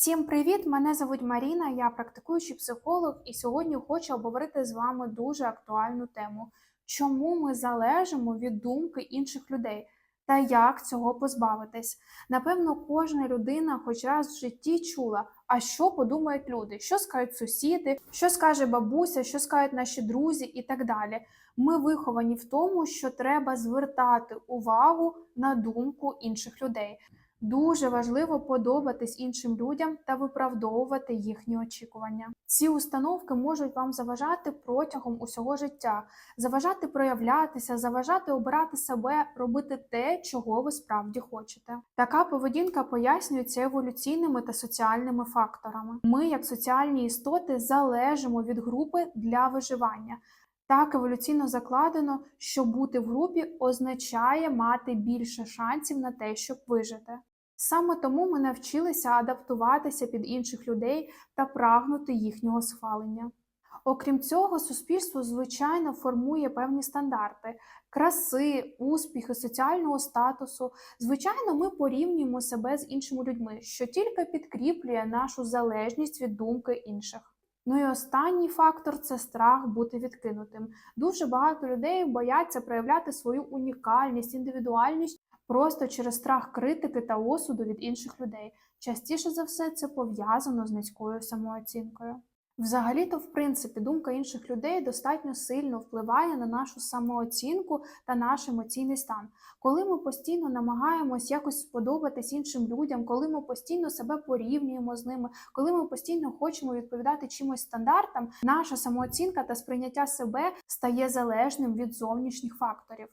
Всім привіт! Мене звуть Маріна, я практикуючий психолог, і сьогодні хочу обговорити з вами дуже актуальну тему: чому ми залежимо від думки інших людей та як цього позбавитись. Напевно, кожна людина хоч раз в житті чула, а що подумають люди, що скажуть сусіди, що скаже бабуся, що скажуть наші друзі і так далі. Ми виховані в тому, що треба звертати увагу на думку інших людей. Дуже важливо подобатись іншим людям та виправдовувати їхні очікування. Ці установки можуть вам заважати протягом усього життя, заважати проявлятися, заважати обирати себе, робити те, чого ви справді хочете. Така поведінка пояснюється еволюційними та соціальними факторами. Ми, як соціальні істоти, залежимо від групи для виживання. Так еволюційно закладено, що бути в групі означає мати більше шансів на те, щоб вижити. Саме тому ми навчилися адаптуватися під інших людей та прагнути їхнього схвалення. Окрім цього, суспільство звичайно формує певні стандарти краси, успіхи, соціального статусу. Звичайно, ми порівнюємо себе з іншими людьми, що тільки підкріплює нашу залежність від думки інших. Ну і останній фактор це страх бути відкинутим. Дуже багато людей бояться проявляти свою унікальність, індивідуальність просто через страх критики та осуду від інших людей. Частіше за все це пов'язано з низькою самооцінкою. Взагалі-то, в принципі, думка інших людей достатньо сильно впливає на нашу самооцінку та наш емоційний стан. Коли ми постійно намагаємось якось сподобатись іншим людям, коли ми постійно себе порівнюємо з ними, коли ми постійно хочемо відповідати чимось стандартам, наша самооцінка та сприйняття себе стає залежним від зовнішніх факторів.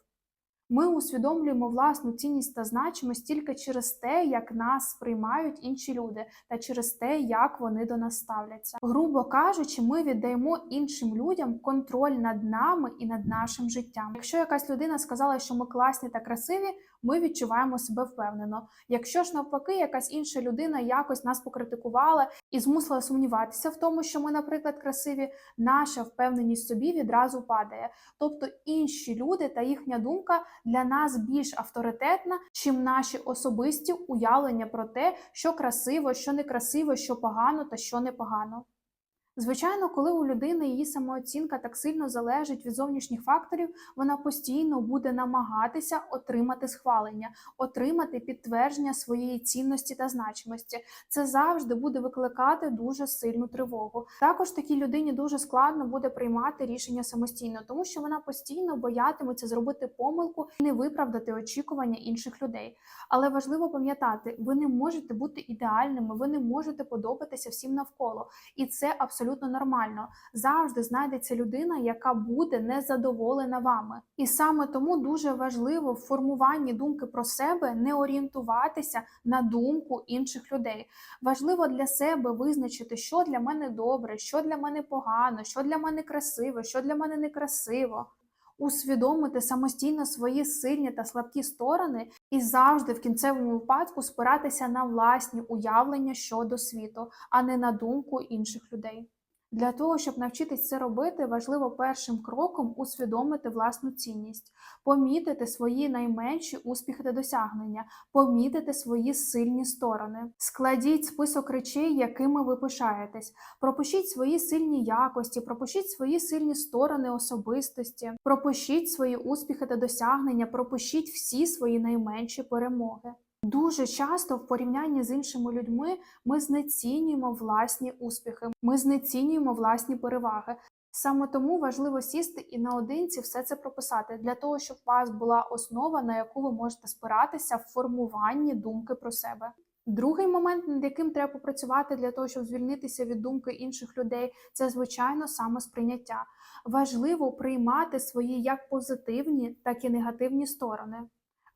Ми усвідомлюємо власну цінність та значимість тільки через те, як нас сприймають інші люди, та через те, як вони до нас ставляться. Грубо кажучи, ми віддаємо іншим людям контроль над нами і над нашим життям. Якщо якась людина сказала, що ми класні та красиві, ми відчуваємо себе впевнено. Якщо ж навпаки, якась інша людина якось нас покритикувала і змусила сумніватися в тому, що ми, наприклад, красиві, наша впевненість собі відразу падає. Тобто інші люди та їхня думка для нас більш авторитетна, чим наші особисті уявлення про те, що красиво, що некрасиво, що погано та що непогано. Звичайно, коли у людини її самооцінка так сильно залежить від зовнішніх факторів, вона постійно буде намагатися отримати схвалення, отримати підтвердження своєї цінності та значимості. Це завжди буде викликати дуже сильну тривогу. Також такій людині дуже складно буде приймати рішення самостійно, тому що вона постійно боятиметься зробити помилку і не виправдати очікування інших людей. Але важливо пам'ятати, ви не можете бути ідеальними, ви не можете подобатися всім навколо, і це абсолютно абсолютно нормально. Завжди знайдеться людина, яка буде незадоволена вами. І саме тому дуже важливо в формуванні думки про себе не орієнтуватися на думку інших людей. Важливо для себе визначити, що для мене добре, що для мене погано, що для мене красиво, що для мене некрасиво. Усвідомити самостійно свої сильні та слабкі сторони і завжди в кінцевому випадку спиратися на власні уявлення щодо світу, а не на думку інших людей. Для того, щоб навчитись це робити, важливо першим кроком усвідомити власну цінність, помітити свої найменші успіхи та досягнення, помітити свої сильні сторони. Складіть список речей, якими ви пишаєтесь, пропишіть свої сильні якості, пропишіть свої сильні сторони особистості, пропишіть свої успіхи та досягнення, пропишіть всі свої найменші перемоги. Дуже часто в порівнянні з іншими людьми ми знецінюємо власні успіхи, ми знецінюємо власні переваги. Саме тому важливо сісти і наодинці все це прописати для того, щоб у вас була основа, на яку ви можете спиратися в формуванні думки про себе. Другий момент, над яким треба попрацювати для того, щоб звільнитися від думки інших людей, це звичайно самосприйняття. Важливо приймати свої як позитивні, так і негативні сторони.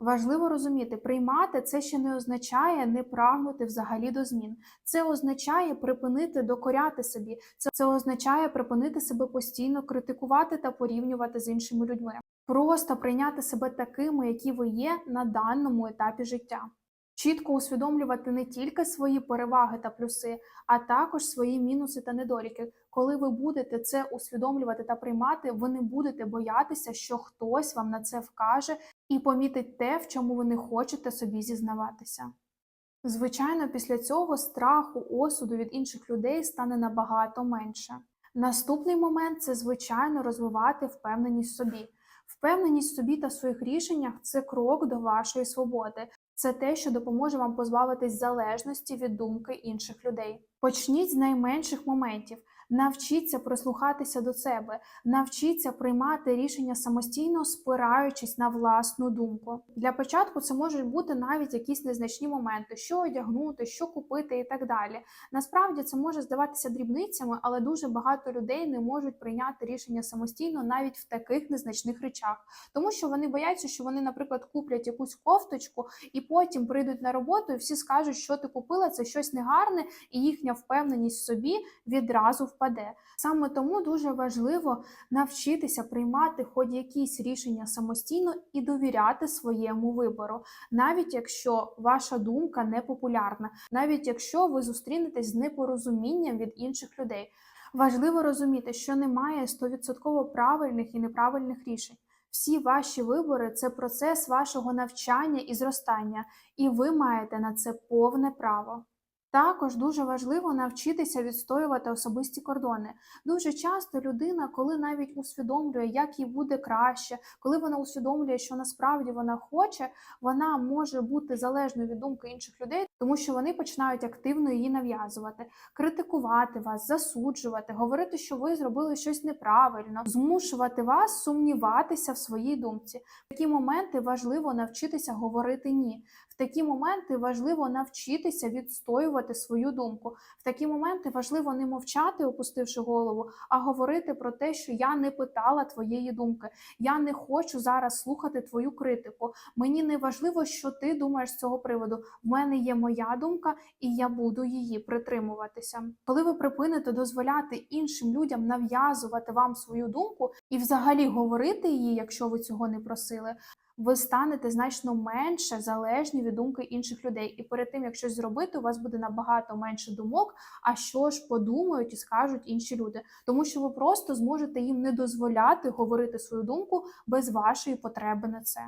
Важливо розуміти, приймати це ще не означає не прагнути взагалі до змін. Це означає припинити докоряти собі. Це, це означає припинити себе постійно критикувати та порівнювати з іншими людьми. Просто прийняти себе такими, які ви є на даному етапі життя. Чітко усвідомлювати не тільки свої переваги та плюси, а також свої мінуси та недоліки. Коли ви будете це усвідомлювати та приймати, ви не будете боятися, що хтось вам на це вкаже і помітить те, в чому ви не хочете собі зізнаватися. Звичайно, після цього страху, осуду від інших людей стане набагато менше. Наступний момент це звичайно розвивати впевненість собі. Впевненість собі та в своїх рішеннях це крок до вашої свободи. Це те, що допоможе вам позбавитись залежності від думки інших людей. Почніть з найменших моментів. Навчіться прислухатися до себе, навчіться приймати рішення самостійно, спираючись на власну думку. Для початку це можуть бути навіть якісь незначні моменти, що одягнути, що купити і так далі. Насправді це може здаватися дрібницями, але дуже багато людей не можуть прийняти рішення самостійно навіть в таких незначних речах, тому що вони бояться, що вони, наприклад, куплять якусь кофточку і потім прийдуть на роботу, і всі скажуть, що ти купила, це щось негарне, і їхня впевненість в собі відразу впаде. Саме тому дуже важливо навчитися приймати хоч якісь рішення самостійно і довіряти своєму вибору, навіть якщо ваша думка не популярна, навіть якщо ви зустрінетесь з непорозумінням від інших людей. Важливо розуміти, що немає 100% правильних і неправильних рішень. Всі ваші вибори це процес вашого навчання і зростання, і ви маєте на це повне право. Також дуже важливо навчитися відстоювати особисті кордони. Дуже часто людина, коли навіть усвідомлює, як їй буде краще, коли вона усвідомлює, що насправді вона хоче, вона може бути залежною від думки інших людей, тому що вони починають активно її нав'язувати, критикувати вас, засуджувати, говорити, що ви зробили щось неправильно, змушувати вас сумніватися в своїй думці. В такі моменти важливо навчитися говорити ні. В такі моменти важливо навчитися відстоювати свою думку. В такі моменти важливо не мовчати, опустивши голову, а говорити про те, що я не питала твоєї думки. Я не хочу зараз слухати твою критику. Мені не важливо, що ти думаєш з цього приводу. В мене є моя думка, і я буду її притримуватися. Коли ви припините дозволяти іншим людям нав'язувати вам свою думку і взагалі говорити її, якщо ви цього не просили, ви станете значно менше залежні від думки інших людей. І перед тим, як щось зробити, у вас буде набагато менше думок, а що ж подумають і скажуть інші люди. Тому що ви просто зможете їм не дозволяти говорити свою думку без вашої потреби на це.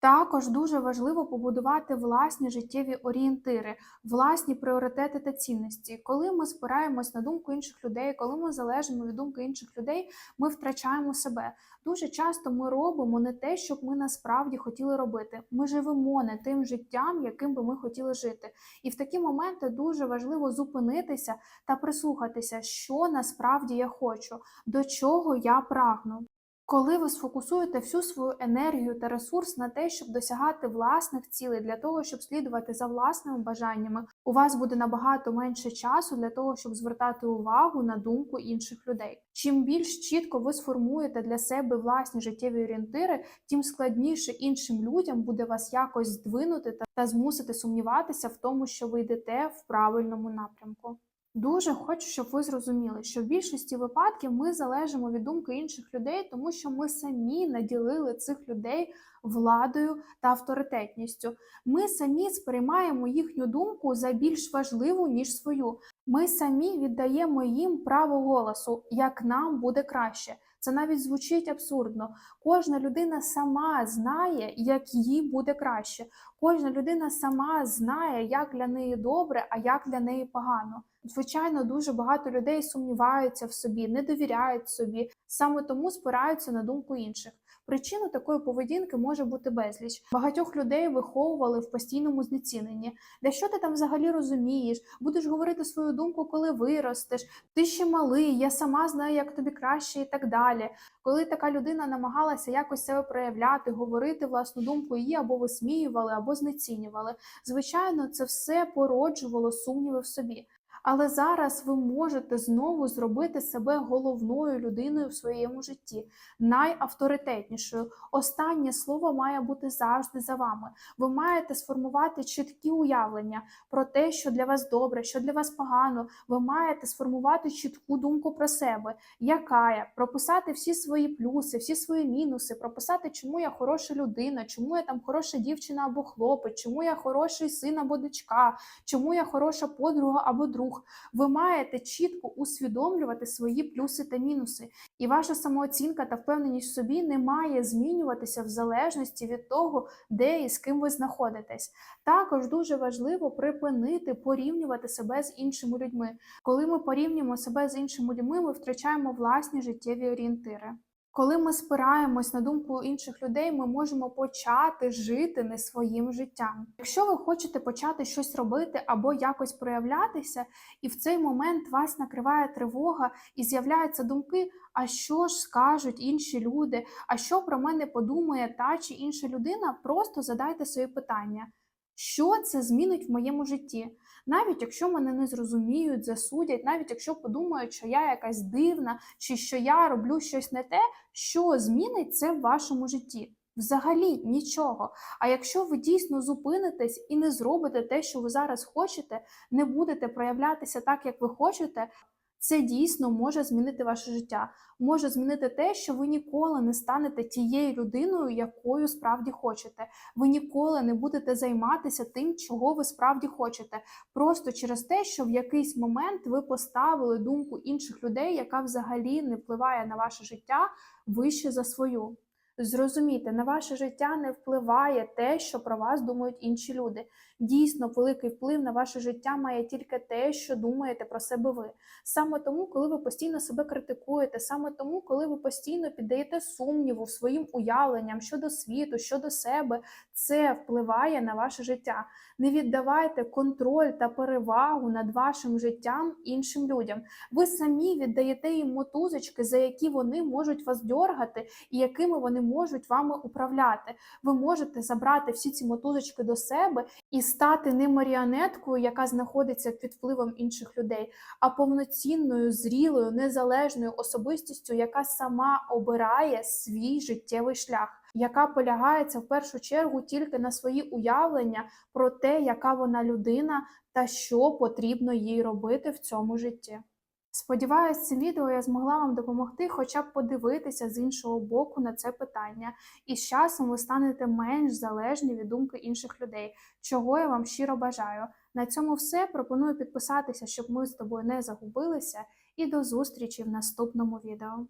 Також дуже важливо побудувати власні життєві орієнтири, власні пріоритети та цінності. Коли ми спираємось на думку інших людей, коли ми залежимо від думки інших людей, ми втрачаємо себе. Дуже часто ми робимо не те, що ми насправді хотіли робити. Ми живемо не тим життям, яким би ми хотіли жити. І в такі моменти дуже важливо зупинитися та прислухатися, що насправді я хочу, до чого я прагну. Коли ви сфокусуєте всю свою енергію та ресурс на те, щоб досягати власних цілей, для того, щоб слідувати за власними бажаннями, у вас буде набагато менше часу для того, щоб звертати увагу на думку інших людей. Чим більш чітко ви сформуєте для себе власні життєві орієнтири, тим складніше іншим людям буде вас якось здвинути та, та змусити сумніватися в тому, що ви йдете в правильному напрямку. Дуже хочу, щоб ви зрозуміли, що в більшості випадків ми залежимо від думки інших людей, тому що ми самі наділили цих людей владою та авторитетністю. Ми самі сприймаємо їхню думку за більш важливу ніж свою. Ми самі віддаємо їм право голосу, як нам буде краще. Це навіть звучить абсурдно. Кожна людина сама знає, як їй буде краще. Кожна людина сама знає, як для неї добре, а як для неї погано. Звичайно, дуже багато людей сумніваються в собі, не довіряють собі, саме тому спираються на думку інших. Причиною такої поведінки може бути безліч. Багатьох людей виховували в постійному знеціненні. Де що ти там взагалі розумієш? Будеш говорити свою думку, коли виростеш. Ти ще малий, я сама знаю, як тобі краще, і так далі. Коли така людина намагалася якось себе проявляти, говорити власну думку, її або висміювали, або знецінювали. Звичайно, це все породжувало сумніви в собі. Але зараз ви можете знову зробити себе головною людиною в своєму житті, найавторитетнішою. Останнє слово має бути завжди за вами. Ви маєте сформувати чіткі уявлення про те, що для вас добре, що для вас погано. Ви маєте сформувати чітку думку про себе, яка я, прописати всі свої плюси, всі свої мінуси, прописати, чому я хороша людина, чому я там хороша дівчина або хлопець, чому я хороший син або дочка, чому я хороша подруга або друг рух. Ви маєте чітко усвідомлювати свої плюси та мінуси, і ваша самооцінка та впевненість в собі не має змінюватися в залежності від того, де і з ким ви знаходитесь. Також дуже важливо припинити порівнювати себе з іншими людьми. Коли ми порівнюємо себе з іншими людьми, ми втрачаємо власні життєві орієнтири. Коли ми спираємось на думку інших людей, ми можемо почати жити не своїм життям. Якщо ви хочете почати щось робити або якось проявлятися, і в цей момент вас накриває тривога і з'являються думки, а що ж скажуть інші люди, а що про мене подумає та чи інша людина, просто задайте собі питання. Що це змінить в моєму житті? Навіть якщо мене не зрозуміють, засудять, навіть якщо подумають, що я якась дивна, чи що я роблю щось не те, що змінить це в вашому житті? Взагалі нічого. А якщо ви дійсно зупинитесь і не зробите те, що ви зараз хочете, не будете проявлятися так, як ви хочете, це дійсно може змінити ваше життя, може змінити те, що ви ніколи не станете тією людиною, якою справді хочете. Ви ніколи не будете займатися тим, чого ви справді хочете, просто через те, що в якийсь момент ви поставили думку інших людей, яка взагалі не впливає на ваше життя вище за свою. Зрозумійте, на ваше життя не впливає те, що про вас думають інші люди. Дійсно, великий вплив на ваше життя має тільки те, що думаєте про себе ви. Саме тому, коли ви постійно себе критикуєте, саме тому, коли ви постійно піддаєте сумніву своїм уявленням щодо світу, щодо себе, це впливає на ваше життя. Не віддавайте контроль та перевагу над вашим життям іншим людям. Ви самі віддаєте їм мотузочки, за які вони можуть вас дьоргати і якими вони можуть вами управляти. Ви можете забрати всі ці мотузочки до себе і стати не маріонеткою, яка знаходиться під впливом інших людей, а повноцінною, зрілою, незалежною особистістю, яка сама обирає свій життєвий шлях. Яка полягається в першу чергу тільки на свої уявлення про те, яка вона людина та що потрібно їй робити в цьому житті. Сподіваюсь, цим відео я змогла вам допомогти хоча б подивитися з іншого боку на це питання, і з часом ви станете менш залежні від думки інших людей, чого я вам щиро бажаю. На цьому все. Пропоную підписатися, щоб ми з тобою не загубилися, і до зустрічі в наступному відео.